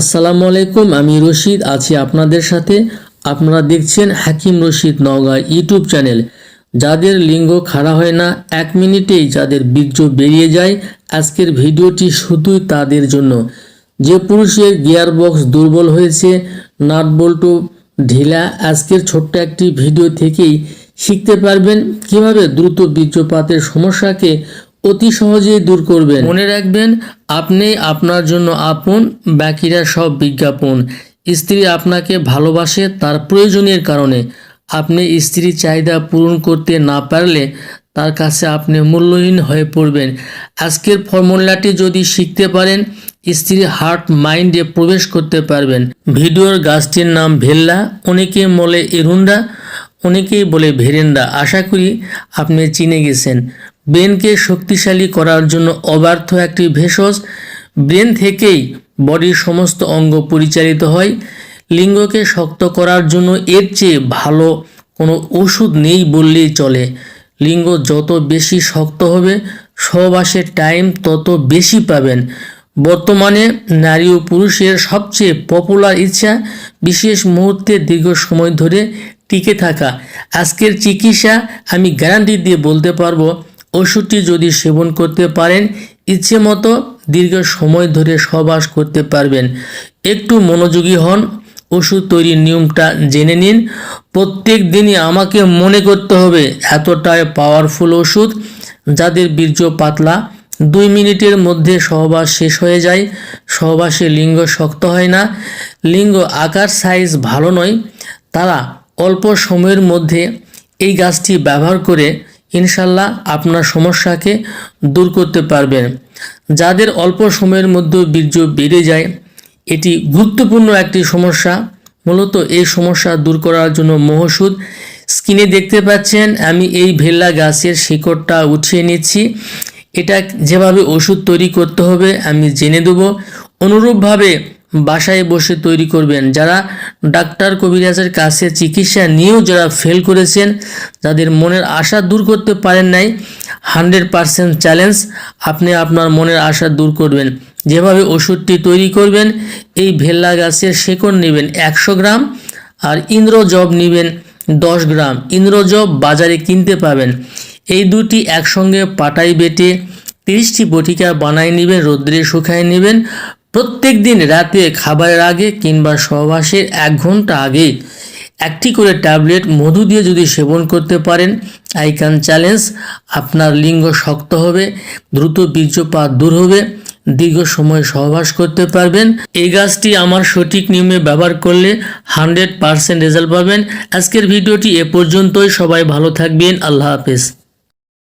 আসসালামু আলাইকুম, আমি রশিদ, আছি আপনাদের সাথে। আপনারা দেখছেন হাকিম রশিদ নওগাঁ ইউটিউব চ্যানেল। যাদের লিঙ্গ খাড়া হয় না, এক মিনিটেই যাদের বীর্য বেরিয়ে যায়, আজকের ভিডিওটি শুধুই তাদের জন্য। যে পুরুষের গিয়ার বক্স দুর্বল হয়েছে, নাট বল্টু ঢিলা আজকের ছোট্ট একটি ভিডিও থেকেই শিখতে পারবেন কীভাবে দ্রুত বীর্যপাতের সমস্যাকে অতি সহজেই দূর করবেন। মনে রাখবেন, আপনি আপনার জন্য আপন, বাকিরা সব বিজ্ঞাপন। স্ত্রী আপনাকে ভালোবাসে তার প্রয়োজনের কারণে। আপনি স্ত্রীর চাহিদা পূরণ করতে না পারলে তার কাছে আপনি মূল্যহীন হয়ে পড়বেন। আজকের ফর্মুলাটি যদি শিখতে পারেন, স্ত্রীর হার্ট মাইন্ডে প্রবেশ করতে পারবেন। ভিডিওর গাছটির নাম ভেল্লা, অনেকে বলে এরুন্ডা, অনেকেই বলে ভেরেন্ডা আশা করি আপনি চিনে গেছেন। ব্রেনকে শক্তিশালী করার জন্য অবার্থ একটি ভেষজ। ব্রেন থেকেই বডির সমস্ত অঙ্গ পরিচালিত হয়। লিঙ্গকে শক্ত করার জন্য এর চেয়ে ভালো কোনো ওষুধ নেই বললেই চলে। লিঙ্গ যত বেশি শক্ত হবে সহবাসের টাইম তত বেশি পাবেন। বর্তমানে নারী ও পুরুষের সবচেয়ে পপুলার ইচ্ছা বিশেষ মুহূর্তে দীর্ঘ সময় ধরে টিকে থাকা। আজকের চিকিৎসা আমি গ্যারান্টি দিয়ে বলতে পারব ওষুধটি যদি সেবন করতে পারেন, ইচ্ছে মতো দীর্ঘ সময় ধরে সহবাস করতে পারবেন। একটু মনোযোগী হন, ওষুধ তৈরির নিয়মটা জেনে নিন। প্রত্যেক দিনই আমাকে মনে করতে হবে, এতটাই পাওয়ারফুল ওষুধ, যাদের বীর্য পাতলা, দুই মিনিটের মধ্যে সহবাস শেষ হয়ে যায়। সহবাসে লিঙ্গ শক্ত হয় না। লিঙ্গ আকার সাইজ ভালো নয়। তারা অল্প সময়ের মধ্যে এই গাছটি ব্যবহার করে ইনশাল্লাহ আপনার সমস্যাকে দূর করতে পারবেন। যাদের অল্প সময়ের মধ্যে বীর্য বেড়ে যায়, এটি গুরুত্বপূর্ণ একটি সমস্যা। মূলত এই সমস্যা দূর করার জন্য মহসুদ স্কিনে দেখতে পাচ্ছেন। আমি এই ভেল্লা গাছের শিকড়টা উঠিয়ে নিচ্ছি। এটা যেভাবে ওষুধ তৈরি করতে হবে, আমি জেনে দেবো। অনুরূপভাবে বাসায় বসে তৈরি করবেন। যারা ডাক্তার কবিরাজের কাছে চিকিৎসা নিয়েও যারা ফেল করেছেন, যাদের মনের আশা দূর করতে পারেন নাই, হান্ড্রেড পারসেন্ট চ্যালেঞ্জ আপনি আপনার মনের আশা দূর করবেন। যেভাবে ওষুধটি তৈরি করবেন, এই ভেল্লা গাছের শেকড় নেবেন একশো গ্রাম আর ইন্দ্রজব নেবেন দশ গ্রাম। ইন্দ্রজব বাজারে কিনতে পাবেন। এই দুটি একসঙ্গে পাটাই বেটে তিরিশটি বটিকা বানায় নেবেন, রোদ্রে শুকায় নেবেন প্রত্যেক দিন রাতে খাবারের আগে কিংবা সহবাসের এক ঘণ্টা আগে একটি করে ট্যাবলেট মধু দিয়ে যদি সেবন করতে পারেন আই ক্যান চ্যালেঞ্জ আপনার লিঙ্গ শক্ত হবে, দ্রুত বীর্যপাত দূর হবে, দীর্ঘ সময় সহবাস করতে পারবেন। এই গাছটি আমার সঠিক নিয়মে ব্যবহার করলে হান্ড্রেড পারসেন্ট রেজাল্ট পাবেন। আজকের ভিডিওটি এ পর্যন্তই, সবাই ভালো থাকবেন, আল্লাহ হাফেজ।